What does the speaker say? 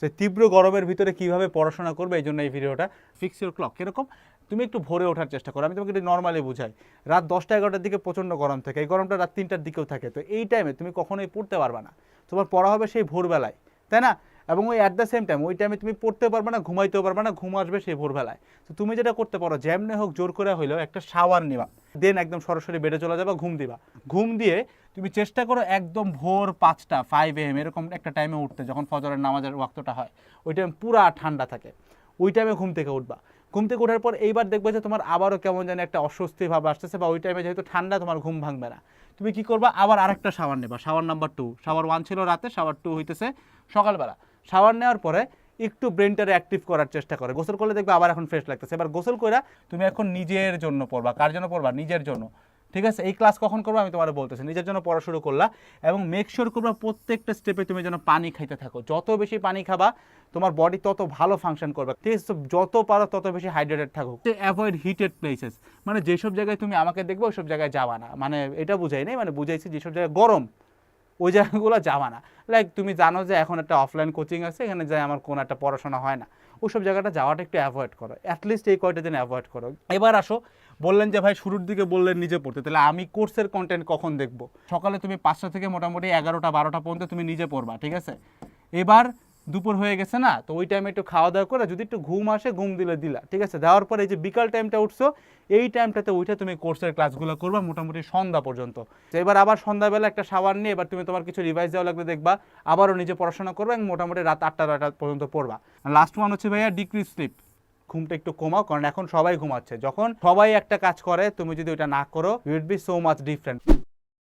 সে তীব্র গরমের ভিতরে কীভাবে পড়াশোনা করবে, এই জন্য এই ভিডিওটা ফিক্স ইউর ক্লক কীরকম? তুমি একটু ভোরে ওঠার চেষ্টা করো। আমি তোমাকে একটু নর্মালি বুঝাই। রাত দশটা এগারোটার দিকে প্রচণ্ড গরম থাকে। এই গরমটা রাত তিনটার দিকেও থাকে। তো এই টাইমে তুমি কখনোই পড়তে পারবে না। তোমার পড়া হবে সেই ভোরবেলায়, তাই না? এবং ওই অ্যাট দ্য সেম টাইম ওই টাইমে তুমি পড়তে পারবে না, ঘুমাইতেও পারবে না, ঘুম আসবে সেই ভোরবেলায়। তো তুমি যেটা করতে পারো, যেমনে হোক জোর করে হইলেও একটা শাওয়ার নিবা। দেন একদম সরাসরি বেডে চলে যাবা, ঘুম দিবা। ঘুম দিয়ে তুমি চেষ্টা করো একদম ভোর পাঁচটা ফাইভ এম এরকম একটা টাইমে উঠতে, যখন ফজরের নামাজের ওয়াক্তটা হয়। ওই টাইম পুরা ঠান্ডা থাকে। ওই টাইমে ঘুম থেকে উঠবা। ঘুম থেকে ওঠার পর এইবার দেখবে যে তোমার আবারও কেমন যেন একটা অস্বস্তি ভাব আসতেছে বা ওই টাইমে যেহেতু ঠান্ডা, তোমার ঘুম ভাঙবে না। তুমি কি করবা? আবার আরেকটা শাওয়ার নেবা। Shower number two shower one ছিল রাতে শাওয়ার টু হইতেছে সকালবেলা। শাওয়ার নেওয়ার পরে একটু ব্রেনটারে অ্যাক্টিভ করার চেষ্টা করে। গোসল করলে দেখবে আবার এখন ফ্রেশ লাগতেছে। এবার গোসল কইরা তুমি এখন নিজের জন্য পড়বা। কার জন্য পড়বা? নিজের জন্য। ঠিক আছে? এই ক্লাস কখন করব? আমি তোমার বলতেছি। নিজের জন্য পড়া শুরু করলাম এবং মেক শিওর করবা প্রত্যেকটা স্টেপে তুমি যেন পানি খাইতে থাকো। যত বেশি পানি খাবা, তোমার বডি তত ভালো ফাংশন করবে। ঠিক আছে যত পারো, তত বেশি হাইড্রেটেড থাকো অ্যাভয়েড হিটেড প্লেসেস মানে যেসব জায়গায় তুমি আমাকে দেখবে, ওইসব জায়গায় যাওয়া না। মানে এটা বুঝাই নাই মানে বুঝাইছি যেসব জায়গায় গরম ওই জায়গাগুলো যাওয়া না। লাইক তুমি জানো যে এখন একটা অফলাইন কোচিং আছে, এখানে যাই আমার কোনো একটা পড়াশোনা হয় না। ওইসব জায়গাটা যাওয়াটা একটু অ্যাভয়েড করো। অ্যাটলিস্ট এই কয়টা দিন অ্যাভয়েড করো। এবার আসো, বললেন যে ভাই শুরুর দিকে বললেন নিজে পড়তে, তাহলে আমি কোর্সের কন্টেন্ট কখন দেখব? সকালে তুমি পাঁচটা থেকে মোটামুটি এগারোটা, বারোটা পর্যন্ত তুমি নিজে পড়বা, ঠিক আছে? এবার দুপুর হয়ে গেছে না, তো ওই টাইমে একটু খাওয়া দাওয়া করে, যদি একটু ঘুম আসে, ঘুম দিলে দিলা, ঠিক আছে? দেওয়ার পরে এই যে বিকাল টাইমটা উঠছো, এই টাইমটাতে ওইটা তুমি কোর্সের ক্লাসগুলো করবা মোটামুটি সন্ধ্যা পর্যন্ত। তো এবার আবার সন্ধ্যাবেলা একটা সাবান নিয়ে এবার তুমি তোমার কিছু রিভাইজ দেওয়া লাগলে দেখবা, আবারও নিজে পড়াশোনা করবা এবং মোটামুটি রাত আটটা, নয়টা পর্যন্ত পড়বা। লাস্ট ওয়ান হচ্ছে ভাইয়া ডিক্রিজ স্লিপ ঘুমটা একটু কমাও, কারণ এখন সবাই ঘুমাচ্ছে। যখন সবাই একটা কাজ করে, তুমি যদি ওটা না করো you'd be so much different